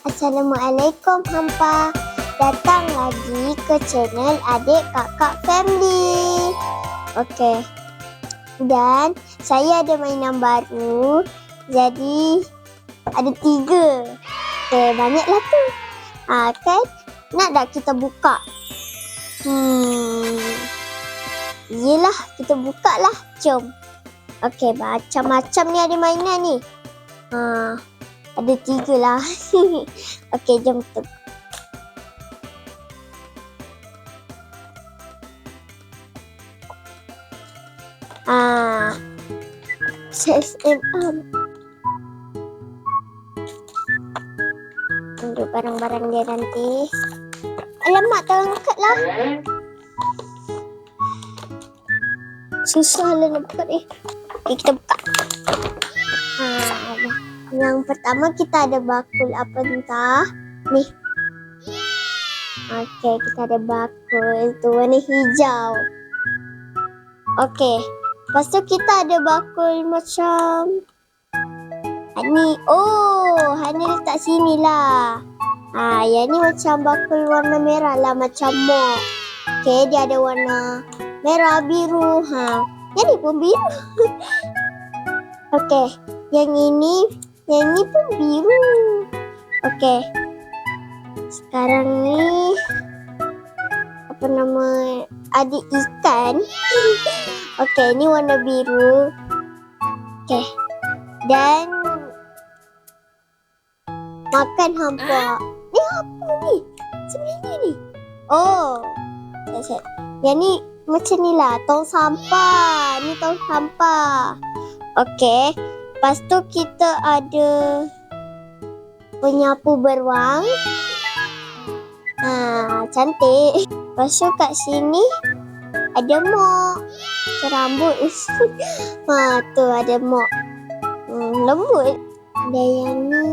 Assalamualaikum hampa. Datang lagi ke channel Adik Kakak Family. Okey. Dan saya ada mainan baru. Jadi ada tiga. Okey, banyaklah tu. Ha, kan? Nak tak kita buka? Hmm. Yelah, kita buka lah. Jom. Okey, macam-macam ni ada mainan ni. Ha, ada tiga lah. Okey, jom kita Ah, SSM. Untuk barang-barang dia nanti. Alamak, tak angkat lah. Susah lah nak buka ni. Okay, kita buka. Yang pertama kita ada bakul apa entah. Ni. Okay, kita ada bakul. Tu warna hijau. Okay. Lepas tu kita ada bakul macam ni. Oh, hanya letak sini lah. Ha, yang ni macam bakul warna merah lah macam mok. Okay, dia ada warna merah, biru. Ha, yang ni pun biru. okay, yang ini, yang ni pun biru. Okay. Sekarang ni apa nama adik ikan. Okey, ni warna biru. Okey. Dan makan hampa. Ni apa ni? Sebenarnya ni. Oh. Saya set. Yang ni macam ni lah. Tong sampah. Ni tong sampah. Okey. Lepas tu kita ada penyapu beruang. Ha, cantik. Lepas tu kat sini ada mok. Rambut. Ha tu ada mok. Hmm, lembut. Ada yang ni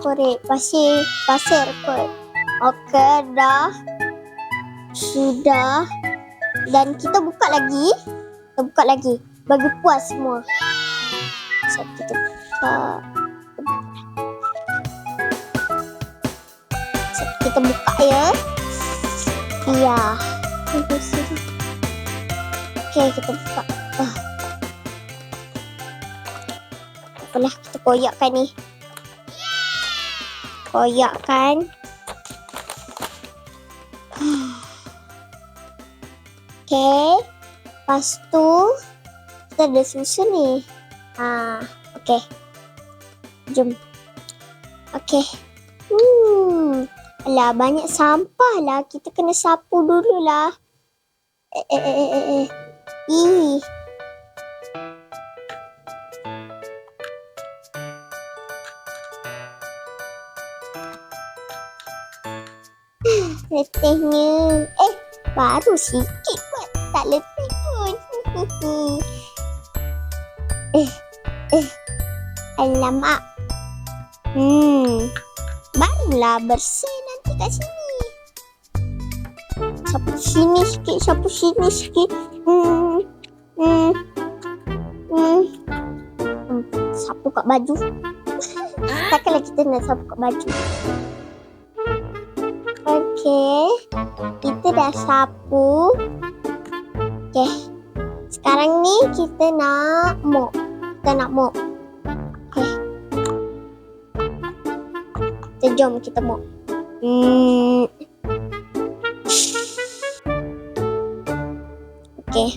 korek pasir. Pasir kot. Okey dah. Sudah. Dan kita buka lagi. Kita buka lagi. Bagi puas semua so, kita buka so, kita buka ya iya Okey, kita buka. Apalah, kita koyakkan ni. Koyakkan. Okey. Lepas tu, kita ada susu ni. Ha, okey. Jom. Okey. Hmm. Alah, banyak sampah lah. Kita kena sapu dululah. Eh, eh, eh, eh, eh. Ih. Letihnya. Eh, baru sikit buat. Tak letih pun. eh, eh. Alamak. Hmm. Barulah bersih nanti kat sini sapu sini sikit, sapu sini sikit. Hmm. Hmm. Hmm. hmm. Sapu kat baju. Takkanlah kita nak sapu kat baju. Okey. Kita dah sapu. Okey. Sekarang ni kita nak mop. Kita nak mop. Okey. Kita jom kita mop. Hmm. Okey.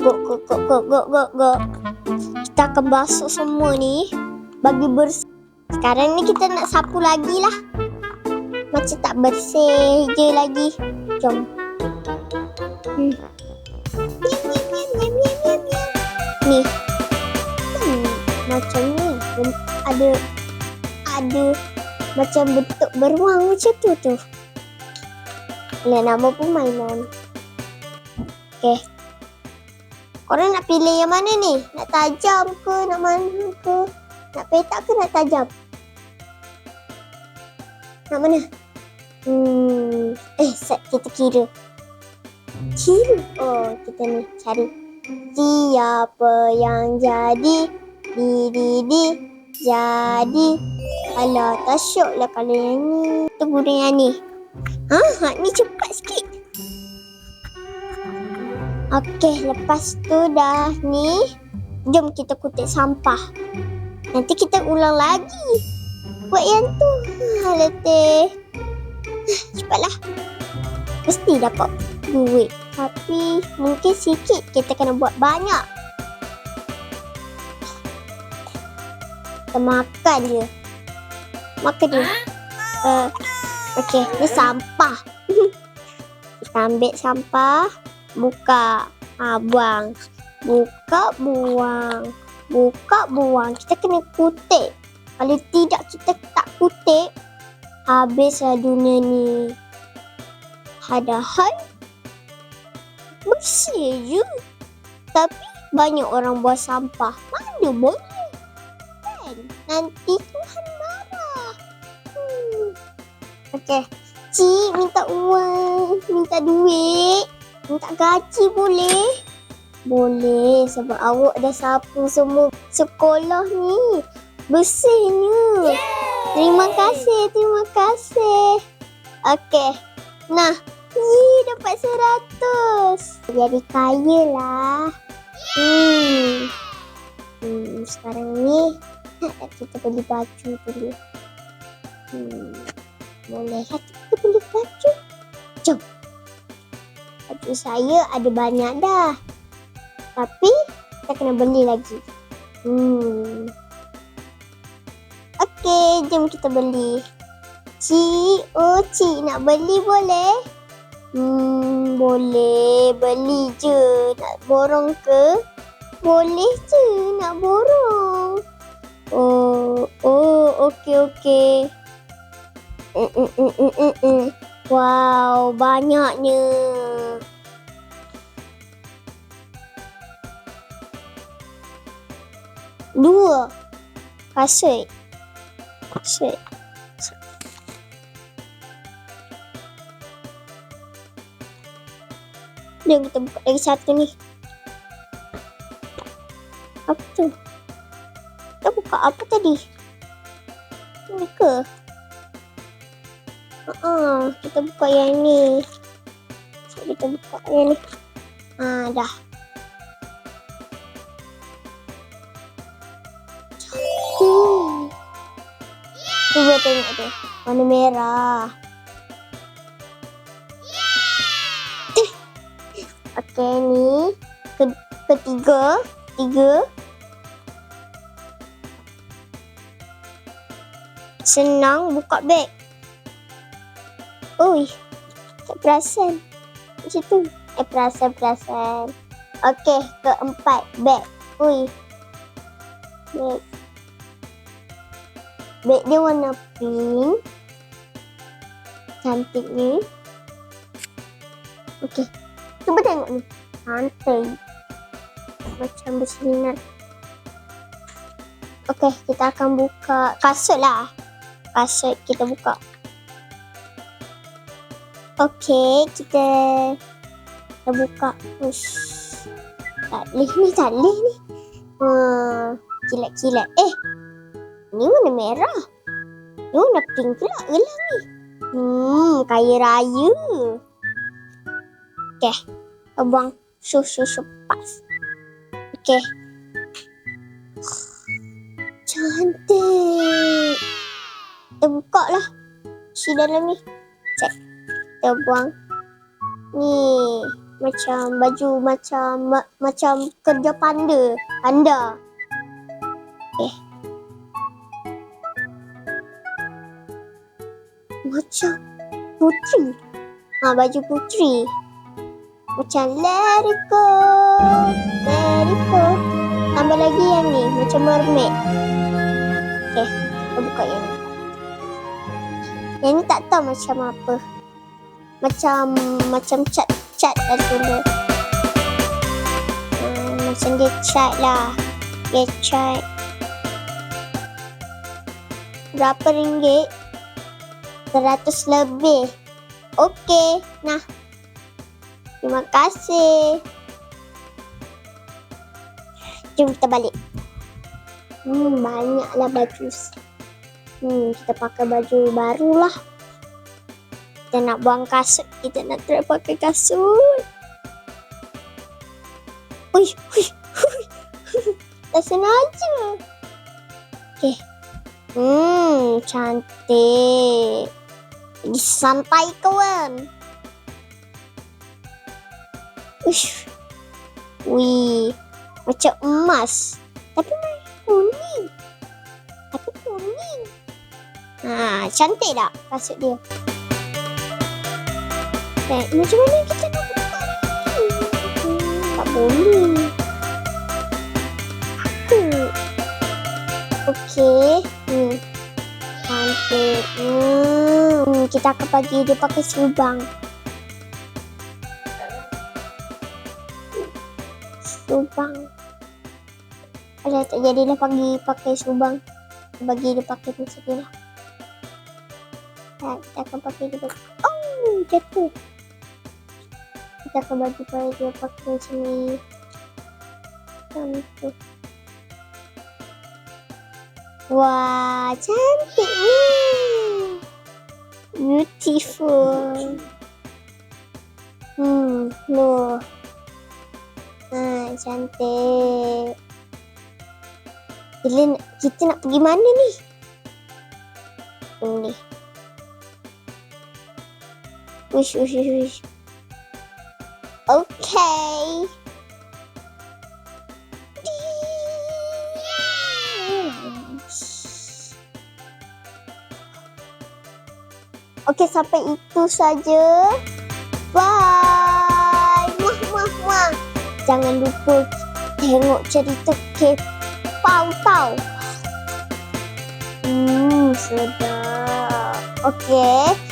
Go, go, go, go, go, go, go. Kita akan basuh semua ni. Bagi bersih. Sekarang ni kita nak sapu lagi lah. Macam tak bersih je lagi. Jom. Hmm. Ada ada macam bentuk beruang macam tu tu. Lah nama pun mainan. Okey. Korang nak pilih yang mana ni? Nak tajam ke? Nak mana ke? Nak petak ke nak tajam? Nak mana? Hmm. Eh, set kita kira. Kira? Oh, kita ni cari. Siapa yang jadi? Di, di, di. Jadi, alah tak syok lah kalau yang ni. Kita guna yang ni. Ha, ha ni cepat sikit. Okey, lepas tu dah ni. Jom kita kutip sampah. Nanti kita ulang lagi. Buat yang tu. Ha, letih. Cepatlah. Mesti dapat duit. Tapi mungkin sikit kita kena buat banyak. Makan je. Makan je. Uh, Okey, ni sampah. kita ambil sampah. Buka. Ha, buang. Buka, buang. Buka, buang. Kita kena kutip. Kalau tidak kita tak kutip, habislah dunia ni. Padahal bersih je. Tapi banyak orang buat sampah. Mana boleh? Nanti Tuhan marah. Hmm. Okey. Cik minta uang, minta duit, minta gaji boleh? Boleh sebab awak dah sapu semua sekolah ni. Bersihnya. Terima kasih, terima kasih. Okey. Nah, Yee, dapat seratus. Jadi kaya lah. Hmm. Hmm, sekarang ni kita beli baju dulu. Hmm. Boleh lah kita beli baju. Jom. Baju saya ada banyak dah. Tapi kita kena beli lagi. Hmm. Okey, jom kita beli. Cik, oh cik nak beli boleh? Hmm, boleh beli je. Nak borong ke? Boleh je nak borong. Oh, oh, mm, mm. Wow, banyaknya. Dua. Kasut. Kasut. Jom kita buka lagi satu ni. Apa tu? Buka apa tadi? Ini ke? Uh-uh, kita buka yang ni. Kita buka yang ni. Ah, dah. Hmm. Cuba tengok tu. Warna merah. Okey ni ke, ketiga, tiga. Senang buka beg. Ui, tak perasan. Macam tu. Eh, perasan, perasan. Okey, keempat, beg. Ui. Beg. Beg dia warna pink. Cantik ni. Okey. Cuba tengok ni. Santai. Macam bersinar. Okey, kita akan buka kasut lah. Kasut kita buka. Okey, kita kita buka. Ush. Tak boleh ni, tak boleh ni. Hmm, kilat-kilat. Eh, ni warna merah. Ni warna pink pula gelang ni. Hmm, kaya raya. Okey. Kita buang susu pas. Okey. Cantik. Kita buka lah. Si dalam ni. Cek. Kita buang. Ni. Macam baju macam ma, macam kerja panda. Panda. Okey. Macam putri. Ha, baju putri. Macam let it go. Let it go. Tambah lagi yang ni. Macam mermaid. Okay. Kita buka yang ni. Yang ni tak tahu macam apa. Macam macam cat-cat dah dulu. Hmm, macam dia cat lah. Dia cat. Berapa ringgit? Seratus lebih. Okey. Nah. Terima kasih. Jom kita balik. Hmm, banyaklah baju. Hmm, kita pakai baju baru lah. Kita nak buang kasut, kita nak try pakai kasut. Ui, ui, ui. Tak sengaja. Okay. Hmm, cantik. Lagi santai kawan. Uish. Wih, macam emas. Tapi macam kuning. Ha, cantik tak kasut dia? Eh, macam mana kita nak buka ni? Tak boleh. Okey. Hmm. Cantik. Hmm. Kita akan bagi dia pakai subang. Subang. Ada tak jadilah pagi pakai subang. Bagi dia pakai macam ni lah. Ya, kita akan pakai dia. Oh, jatuh. Kita akan bagi pada dia pakai macam ni. Cantik. Wah, cantik ni. Beautiful. Hmm, loh. Ha, cantik. Bila kita nak pergi mana ni? Ini. Wish, wish, wish, wish. Okay. Okey, sampai itu saja. Bye. Muah, muah, muah. Jangan lupa tengok cerita K-Pau tau. Hmm, sedap. Okey.